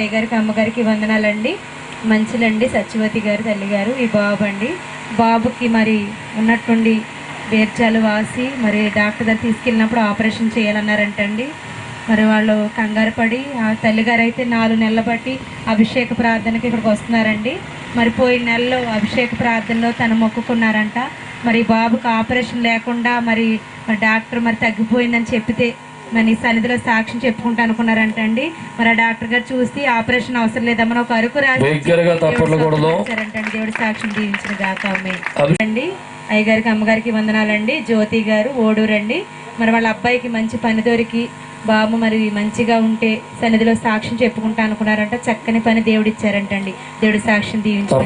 అయ్యగారికి అమ్మగారికి వందనాలండి. మంచిలండి సత్యవతి గారు తల్లి గారు ఈ బాబు అండి. బాబుకి మరి ఉన్నట్టుండి బేర్చాలు వాసి మరి డాక్టర్ దగ్గర తీసుకెళ్ళినప్పుడు ఆపరేషన్ చేయాలన్నారంటండి. మరి వాళ్ళు కంగారు పడి ఆ తల్లిగారు అయితే నాలుగు నెలల బట్టి అభిషేక ప్రార్థనకి ఇక్కడికి వస్తున్నారండి. మరి పోయిన నెలలో అభిషేక ప్రార్థనలో తను మొక్కుకున్నారంట. మరి బాబుకి ఆపరేషన్ లేకుండా మరి మరి డాక్టర్ మరి తగ్గిపోయిందని చెప్పితే మరి సన్నిధిలో సాక్ష్యం చెప్పుకుంటా అనుకున్నారంట అండి మరి ఆ డాక్టర్ గారు చూసి ఆపరేషన్ అవసరం లేదమ్మా ఒక అరుకు ఇచ్చారంటండి దేవుడి సాక్ష్యం దీవించిన గాక అండి అయ్యగారికి అమ్మగారికి వందనాలండి. జ్యోతి గారు ఓడూరండి మరి వాళ్ళ అబ్బాయికి మంచి పని దొరికి బాబు మరి మంచిగా ఉంటే సన్నిధిలో సాక్ష్యం చెప్పుకుంటా అనుకున్నారంట. చక్కని పని దేవుడు ఇచ్చారంటండి దేవుడి సాక్ష్యం దీవించిన